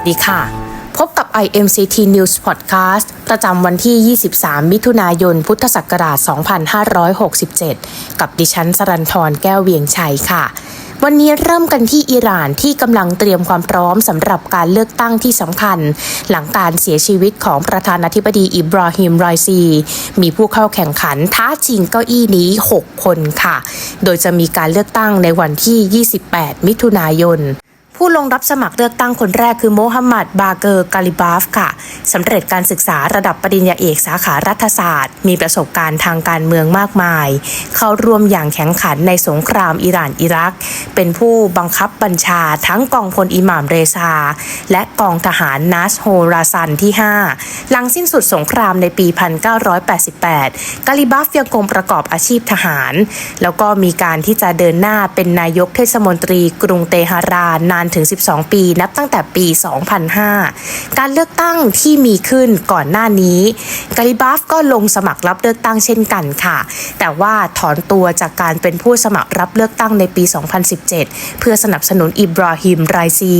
สดีค่ะ พบกับ IMCT News Podcast ประจำวันที่ 23 มิถุนายน พุทธศักราช 2567 กับดิฉันสรันทรแก้วเวียงชัยค่ะวันนี้เริ่มกันที่อิหร่านที่กำลังเตรียมความพร้อมสำหรับการเลือกตั้งที่สำคัญ หลังการเสียชีวิตของประธานาธิบดีอิบราฮิมไรซี มีผู้เข้าแข่งขันท้าชิงเก้าอี้นี้ 6 คนค่ะ โดยจะมีการเลือกตั้งในวันที่ 28 มิถุนายน ผู้ลงรับสมัครเลือกตั้งคนแรกคือโมฮัมหมัดบาเกอร์กาลิบาฟค่ะสำเร็จการศึกษาระดับปริญญาเอกสาขารัฐศาสตร์ มีประสบการณ์ทางการเมืองมากมาย เข้าร่วมอย่างแข็งขันในสงครามอิหร่านอิรัก เป็นผู้บังคับบัญชาทั้งกองพลอิหม่ามเรซา และกองทหารนัสโฮราซันที่ 5 หลังสิ้นสุดสงครามในปี 1988 กาลิบาฟยังคงประกอบอาชีพทหาร แล้วก็มีการที่จะเดินหน้าเป็นนายกเทศมนตรีกรุงเตหะรานนานถึง 12 ปี นับตั้งแต่ปี 2005 การเลือกตั้งที่มีขึ้นก่อนหน้านี้กาลิบาฟก็ลงสมัครรับเลือกตั้งเช่นกันค่ะ แต่ว่าถอนตัวจากการเป็นผู้สมัครรับเลือกตั้งในปี 2017 เพื่อสนับสนุนอิบราฮิมไรซี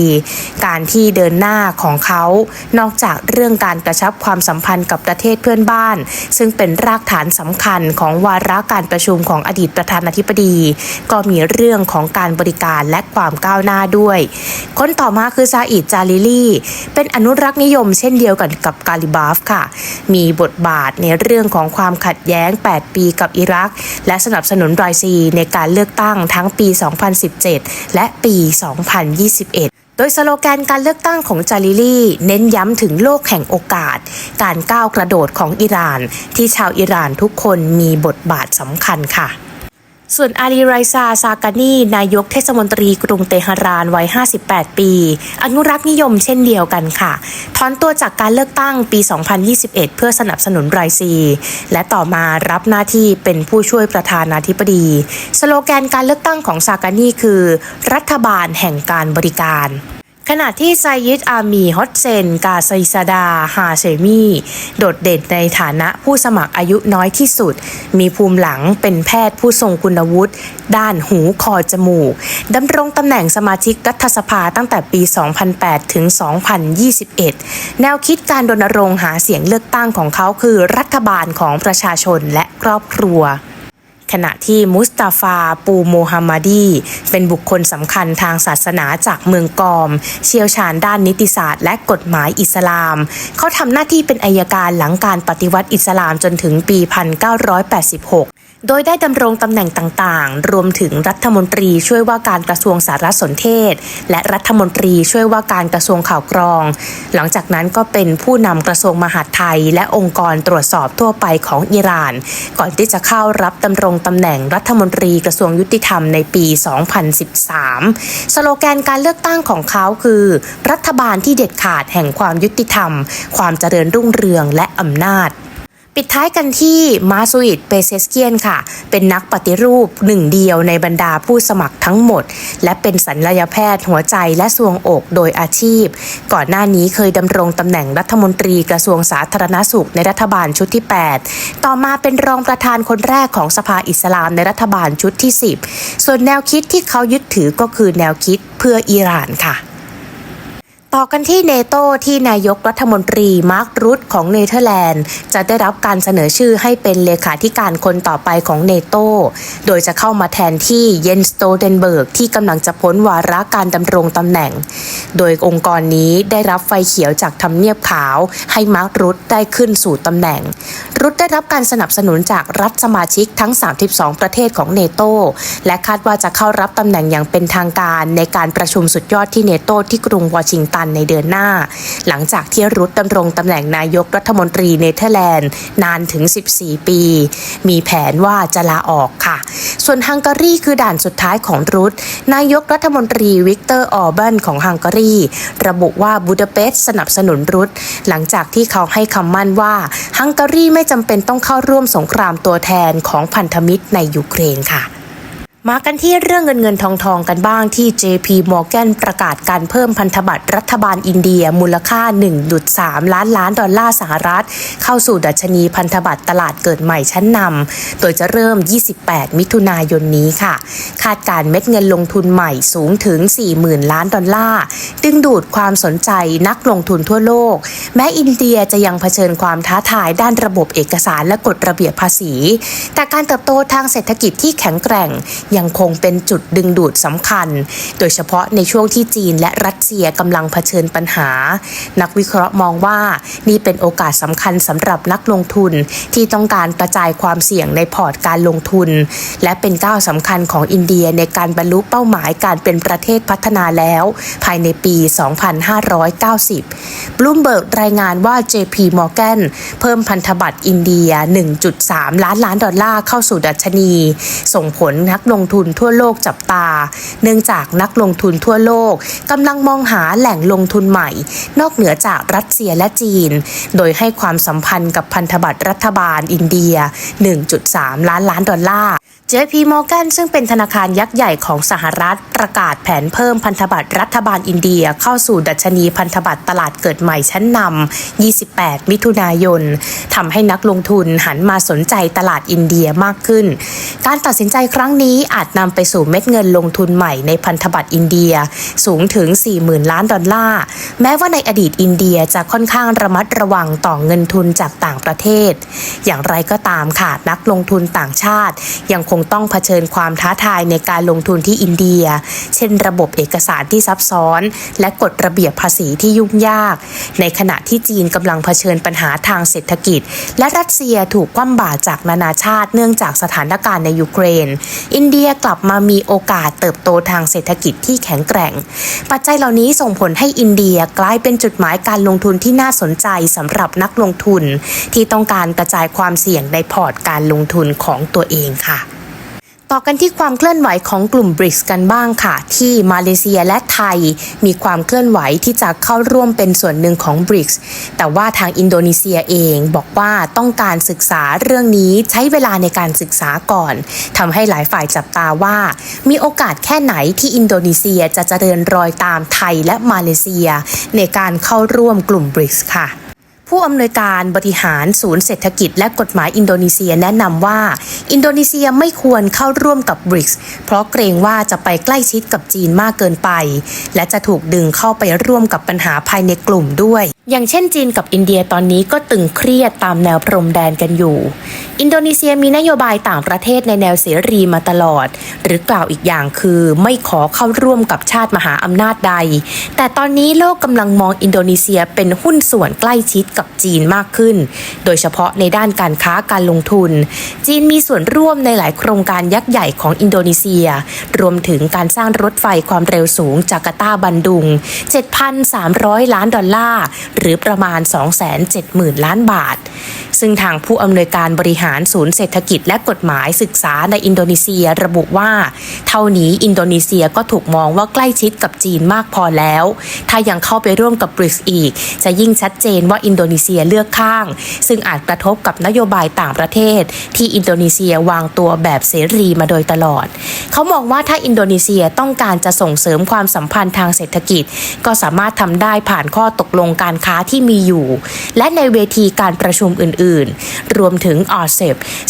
การที่เดินหน้าของเขา นอกจากเรื่องการกระชับความสัมพันธ์กับประเทศเพื่อนบ้าน ซึ่งเป็นรากฐานสำคัญของวาระการประชุมของอดีตประธานาธิบดี ก็มีเรื่องของการบริการและความก้าวหน้าด้วยคนต่อมาคือซาอิดจาลิลีเป็นอนุรักษ์นิยมเช่นเดียวกันกับกาลิบาฟค่ะ มีบทบาทในเรื่องของความขัดแย้ง 8 ปีกับอิรัก และสนับสนุนไรซีในการเลือกตั้งทั้งปี 2017 และปี 2021โดยสโลแกนการเลือกตั้งของจาลิลีเน้นย้ำถึงโลกแห่งโอกาส การก้าวกระโดดของอิหร่าน ที่ชาวอิหร่านทุกคนมีบทบาทสำคัญค่ะ ส่วนอาลีไรซาซากานีนายกเทศมนตรีกรุงเตหะรานวัย 58 ปี อนุรักษ์นิยมเช่นเดียวกันค่ะ ถอนตัวจากการเลือกตั้งปี 2021 เพื่อสนับสนุนไรซี และต่อมารับหน้าที่เป็นผู้ช่วยประธานาธิบดี สโลแกนการเลือกตั้งของซากานีคือ รัฐบาลแห่งการบริการ ขณะที่ไซยิดอามีฮอตเซน กาไซซาดา ฮาเชมีโดดเด่นในฐานะผู้สมัครอายุน้อยที่สุด มีภูมิหลังเป็นแพทย์ผู้ทรงคุณวุฒิด้านหูคอจมูกดำรงตำแหน่งสมาชิกรัฐสภาตั้งแต่ปี 2008 ถึง 2021 แนวคิดการรณรงค์หาเสียงเลือกตั้งของเขาคือรัฐบาลของประชาชนและครอบครัว ขณะที่มุสตาฟาปูโมฮัมมัดี เป็นบุคคลสำคัญทางศาสนาจากเมืองกอม เชี่ยวชาญด้านนิติศาสตร์ และกฎหมายอิสลาม เขาทำหน้าที่เป็นอายการหลังการปฏิวัติอิสลามจนถึงปี 1986 โดยได้ดำรงตำแหน่งต่างๆ รวมถึงรัฐมนตรีช่วยว่าการกระทรวงสารสนเทศ และรัฐมนตรีช่วยว่าการกระทรวงข่าวกรอง หลังจากนั้นก็เป็นผู้นำกระทรวงมหาดไทย และองค์กรตรวจสอบทั่วไปของอิหร่าน ก่อนที่จะเข้ารับดำรงตำแหน่งรัฐมนตรีกระทรวงยุติธรรมในปี 2013 สโลแกนการเลือกตั้งของเขาคือ รัฐบาลที่เด็ดขาดแห่งความยุติธรรม ความเจริญรุ่งเรืองและอำนาจ ปิดท้ายกันที่มาซูอิดเปเซสเกียนค่ะ เป็นนักปฏิรูปหนึ่งเดียวในบรรดาผู้สมัครทั้งหมด และเป็นสัญญาแพทย์หัวใจและสวงอกโดยอาชีพ ก่อนหน้านี้เคยดำรงตำแหน่งรัฐมนตรีกระทรวงสาธารณสุขในรัฐบาลชุดที่ 8 ต่อมาเป็นรองประธานคนแรกของสภาอิสลามในรัฐบาลชุดที่ 10 ส่วนแนวคิดที่เขายึดถือก็คือแนวคิดเพื่ออิหร่านค่ะ ต่อกันที่เนโตที่นายกรัฐมนตรีมาร์ครุตของเนเธอร์แลนด์ จะได้รับการเสนอชื่อให้เป็นเลขาธิการคนต่อไปของเนโตโดยจะเข้ามาแทนที่เยนสโตเดนเบิร์กที่กำลังจะพ้นวาระการดำรงตำแหน่ง โดยองค์กรนี้ได้รับไฟเขียวจากทำเนียบขาว ให้มาร์ครุตได้ขึ้นสู่ตำแหน่ง รุตได้รับการสนับสนุนจากรัฐสมาชิกทั้ง 32 ประเทศของเนโตและคาดว่าจะเข้ารับตำแหน่งอย่างเป็นทางการในการประชุมสุดยอดที่เนโตที่กรุงวอชิงตันในเดือนหน้า หลังจากที่รุตดำรงตำแหน่งนายกรัฐมนตรีเนเธอร์แลนด์นานถึง 14 ปี มีแผนว่าจะลาออกค่ะ ส่วนฮังการีคือด่านสุดท้ายของรุตนายกรัฐมนตรีวิกเตอร์ออร์เบนของฮังการีระบุว่าบูดาเปสต์สนับสนุนรุตหลังจากที่เขาให้คำมั่นว่าฮังการีไม่จำเป็นต้องเข้าร่วมสงครามตัวแทนของพันธมิตรในยูเครนค่ะ มากันที่เรื่องเงินเงินทองทองกันบ้างที่ JP Morgan ประกาศการเพิ่มพันธบัตรรัฐบาลอินเดียมูลค่า 1.3 ล้านล้านดอลลาร์สหรัฐ เข้าสู่ดัชนีพันธบัตรตลาดเกิดใหม่ชั้นนำโดยจะเริ่ม 28 มิถุนายนนี้ค่ะ คาดการเม็ดเงินลงทุนใหม่สูงถึง 40,000 ล้านดอลลาร์ดึงดูดความสนใจนักลงทุนทั่วโลก แม้อินเดียจะยังเผชิญความท้าทายด้านระบบเอกสารและกฎระเบียบภาษี แต่การเติบโตทางเศรษฐกิจที่แข็งแกร่งยังคงเป็นจุดดึงดูดสำคัญ โดยเฉพาะในช่วงที่จีนและรัสเซียกำลังเผชิญปัญหา นักวิเคราะห์มองว่านี่เป็นโอกาสสำคัญสำหรับนักลงทุนที่ต้องการกระจายความเสี่ยงในพอร์ตการลงทุน และเป็นก้าวสำคัญของอินเดียในการบรรลุเป้าหมายการเป็นประเทศพัฒนาแล้ว ภายในปี 2590 บลูมเบิร์กรายงานว่า JP Morgan เพิ่มพันธบัตรอินเดีย 1.3 ล้านล้านดอลลาร์เข้าสู่ดัชนี ส่งผลนักลงงทุนทั่วโลกจับตา เนื่องจากนักลงทุนทั่วโลกกำลังมองหาแหล่งลงทุนใหม่ นอกเหนือจากรัสเซียและจีน โดยให้ความสัมพันธ์กับพันธบัตรรัฐบาลอินเดีย 1.3 ล้านล้านดอลลาร์ JP Morgan ซึ่งเป็นธนาคารยักษ์ใหญ่ของสหรัฐประกาศแผนเพิ่มพันธบัตรรัฐบาลอินเดียเข้าสู่ดัชนีพันธบัตรตลาดเกิดใหม่ชั้นนำ 28 มิถุนายน ทำให้นักลงทุนหันมาสนใจตลาดอินเดียมากขึ้น การตัดสินใจครั้งนี้อาจนำไปสู่เม็ดเงินลงทุนใหม่ในพันธบัตรอินเดียสูงถึง 40,000 ล้านดอลลาร์ แม้ว่าในอดีตอินเดียจะค่อนข้างระมัดระวังต่อเงินทุนจากต่างประเทศ อย่างไรก็ตามค่ะนักลงทุนต่างชาติยังคงต้องเผชิญความท้าทายในการลงทุนที่อินเดีย เช่นระบบเอกสารที่ซับซ้อน และกฎระเบียบภาษีที่ยุ่งยาก ในขณะที่จีนกำลังเผชิญปัญหาทางเศรษฐกิจ และรัสเซียถูกคว่ำบาตรจากนานาชาติเนื่องจากสถานการณ์ในยูเครน อินเดียกลับมามีโอกาสเติบโตทางเศรษฐกิจที่แข็งแกร่ง ปัจจัยเหล่านี้ส่งผลให้อินเดียกลายเป็นจุดหมายการลงทุนที่น่าสนใจสำหรับนักลงทุน ที่ต้องการกระจายความเสี่ยงในพอร์ตการลงทุนของตัวเองค่ะ ต่อกันที่ความเคลื่อนไหวของกลุ่มบริกส์กันบ้างค่ะ ที่มาเลเซียและไทย มีความเคลื่อนไหวที่จะเข้าร่วมเป็นส่วนหนึ่งของบริกส์แต่ว่าทางอินโดนีเซียเองบอกว่าต้องการศึกษาเรื่องนี้ใช้เวลาในการศึกษาก่อนทำให้หลายฝ่ายจับตาว่า มีโอกาสแค่ไหนที่อินโดนีเซียจะเจริญรอยตามไทยและมาเลเซีย ในการเข้าร่วมกลุ่มบริกส์ค่ะ ผู้อำนวยการบริหารศูนย์เศรษฐกิจและกฎหมายอินโดนีเซียแนะนำว่า อินโดนีเซียไม่ควรเข้าร่วมกับบริกส์เพราะเกรงว่าจะไปใกล้ชิดกับจีนมากเกินไป และจะถูกดึงเข้าไปร่วมกับปัญหาภายในกลุ่มด้วย อย่างเช่นจีนกับอินเดียตอนนี้ก็ตึงเครียดตามแนวพรมแดนกันอยู่ อินโดนีเซียมีนโยบายต่างประเทศในแนวเสรีมาตลอด หรือกล่าวอีกอย่างคือไม่ขอเข้าร่วมกับชาติมหาอำนาจใด แต่ตอนนี้โลกกำลังมองอินโดนีเซียเป็นหุ้นส่วนใกล้ชิดกับจีนมากขึ้น โดยเฉพาะในด้านการค้าการลงทุน จีนมีส่วนร่วมในหลายโครงการยักษ์ใหญ่ของอินโดนีเซีย รวมถึงการสร้างรถไฟความเร็วสูงจาการ์ตาบันดุง 7,300 ล้านดอลลาร์หรือประมาณ 270,000 ล้านบาท ซึ่งทางผู้อำนวยการบริหารศูนย์เศรษฐกิจและกฎหมายศึกษาในอินโดนีเซียระบุว่า เท่านี้อินโดนีเซียก็ถูกมองว่าใกล้ชิดกับจีนมากพอแล้ว ถ้ายังเข้าไปร่วมกับบริกส์อีก จะยิ่งชัดเจนว่าอินโดนีเซียเลือกข้าง ซึ่งอาจกระทบกับนโยบายต่างประเทศ ที่อินโดนีเซียวางตัวแบบเสรีมาโดยตลอด เขามองว่าถ้าอินโดนีเซียต้องการจะส่งเสริมความสัมพันธ์ทางเศรษฐกิจ ก็สามารถทำได้ผ่านข้อตกลงการค้าที่มีอยู่ และในเวทีการประชุมอื่นๆรวมถึงออเซ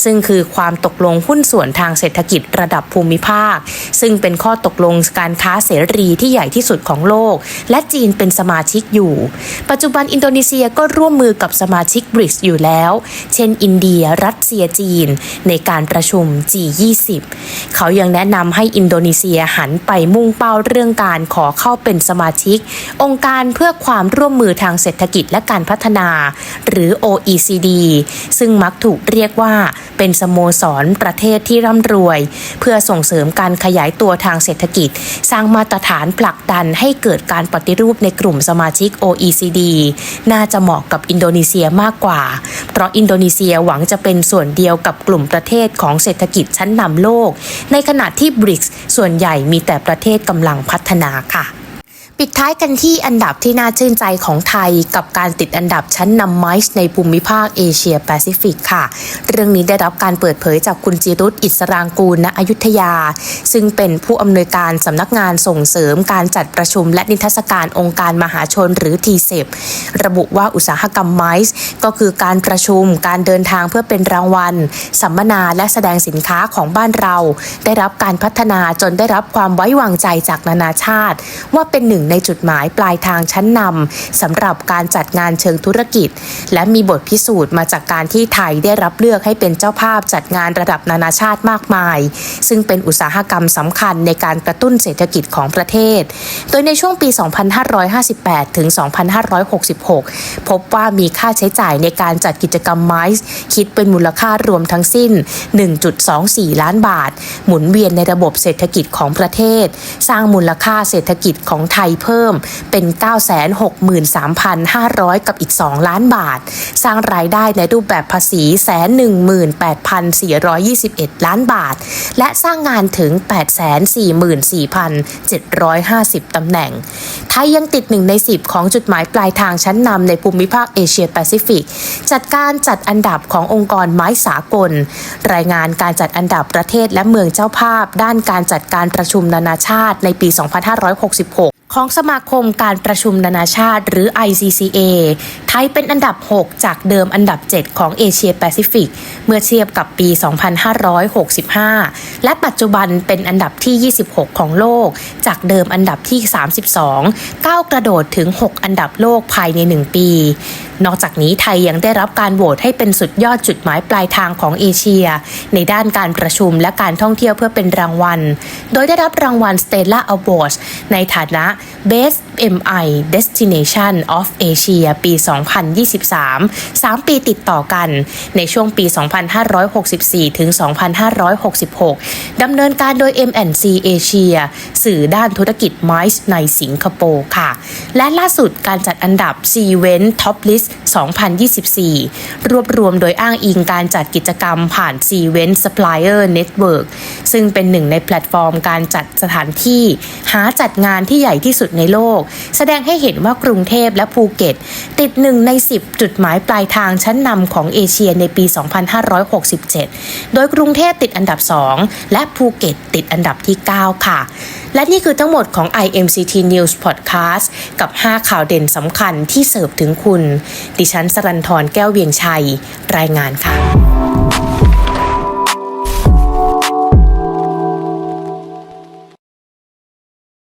ซึ่งคือความตกลงหุ้นส่วนทางเศรษฐกิจระดับภูมิภาค ซึ่งเป็นข้อตกลงการค้าเสรีที่ใหญ่ที่สุดของโลก และจีนเป็นสมาชิกอยู่ ปัจจุบันอินโดนีเซียก็ร่วมมือกับสมาชิกบริกอยู่แล้ว เช่น อินเดีย รัสเซียจีน ในการประชุม G20 เขายังแนะนำให้อินโดนีเซียหันไปมุ่งเป้าเรื่องการขอเข้าเป็นสมาชิก องค์การเพื่อความร่วมมือทางเศรษฐกิจและการพัฒนา หรือ OECD ซึ่งมักถูกเรียกว่าเป็นสโมสรประเทศที่ร่ำรวย เพื่อส่งเสริมการขยายตัวทางเศรษฐกิจ สร้างมาตรฐานผลักดันให้เกิดการปฏิรูปในกลุ่มสมาชิก OECD น่าจะเหมาะกับอินโดนีเซียมากกว่า เพราะอินโดนีเซียหวังจะเป็นส่วนเดียวกับกลุ่มประเทศของเศรษฐกิจชั้นนำโลก ในขณะที่บริกส์ส่วนใหญ่มีแต่ประเทศกำลังพัฒนาค่ะ ปิดท้ายกันที่อันดับที่น่าชื่นใจของไทยกับการติดอันดับชั้นนำไมซ์ในภูมิภาคเอเชียแปซิฟิกค่ะ เรื่องนี้ได้รับการเปิดเผยจากคุณจิรุตอิสรางกูลณอยุธยา ซึ่งเป็นผู้อำนวยการสำนักงานส่งเสริมการจัดประชุมและนิทรรศการองค์การมหาชนหรือทีเซระบุว่าอุตสาหกรรมไมซ์ก็คือการประชุมการเดินทางเพื่อเป็นรางวัล สัมมนาและแสดงสินค้าของบ้านเรา ได้รับการพัฒนาจนได้รับความไว้วางใจจากนานาชาติ ว่าเป็นหนึ่งในจุดหมายปลายทางชั้นนำสำหรับการจัดงานเชิงธุรกิจ และมีบทพิสูจน์มาจากการที่ไทยได้รับเลือกให้เป็นเจ้าภาพจัดงานระดับนานาชาติมากมาย ซึ่งเป็นอุตสาหกรรมสำคัญในการกระตุ้นเศรษฐกิจของประเทศ โดยในช่วงปี 2558 ถึง 2566 พบว่ามีค่าใช้จ่ายในการจัดกิจกรรมไมซ์คิดเป็นมูลค่ารวมทั้งสิ้น 1.24 ล้านบาท หมุนเวียนในระบบเศรษฐกิจของประเทศ สร้างมูลค่าเศรษฐกิจของไทยเพิ่มเป็น 963,500 กับอีก 2 ล้านบาท สร้างรายได้ในรูปแบบภาษีแสน18,421ล้านบาท และสร้างงานถึง844,750 ตำแหน่ง ไทยยังติดหนึ่งใน 10 ของจุดหมายปลายทางชั้นนำในภูมิภาคเอเชียแปซิฟิก จัดการจัดอันดับขององค์กรไม้สากล รายงานการจัดอันดับประเทศและเมืองเจ้าภาพ ด้านการจัดการประชุมนานาชาติในปี 2566 ของสมาคมการประชุมนานาชาติหรือ ICCA ไทยเป็นอันดับ 6 จากเดิมอันดับ 7 ของเอเชียแปซิฟิก เมื่อเทียบกับปี 2565 และปัจจุบันเป็นอันดับที่ 26 ของโลก จากเดิมอันดับที่ 32 ก้าวกระโดดถึง 6 อันดับโลกภายใน 1 ปี นอกจากนี้ไทยยังได้รับการโหวตให้เป็นสุดยอดจุดหมายปลายทางของเอเชีย ในด้านการประชุมและการท่องเที่ยวเพื่อเป็นรางวัล โดยได้รับรางวัล Stella Awards ในฐานะ Best MI Destination of Asia ปี 2023 3 ปีติดต่อกัน ในช่วงปี 2564 ถึง 2566 ดำเนินการโดย M&C Asia สื่อด้านธุรกิจไมซ์ในสิงคโปร์ค่ะ และล่าสุดการจัดอันดับ c v e n t Top List 2024 รวบรวมโดยอ้างอิงการจัดกิจกรรมผ่าน c v e n t Supplier Network ซึ่งเป็นหนึ่งในแพลตฟอร์มการจัดสถานที่ หาจัดงานที่ใหญ่ที่ที่สุดในโลก แสดงให้เห็นว่ากรุงเทพและภูเก็ต ติดหนึ่งใน 10 จุดหมายปลายทางชั้นนำของเอเชียในปี 2567 โดยกรุงเทพติดอันดับ 2 และภูเก็ตติดอันดับที่ 9 ค่ะ และนี่คือทั้งหมดของ IMCT News Podcast กับ 5 ข่าวเด่นสำคัญที่เสิร์ฟถึงคุณ ดิฉันสรันทรแก้วเวียงชัย รายงานค่ะ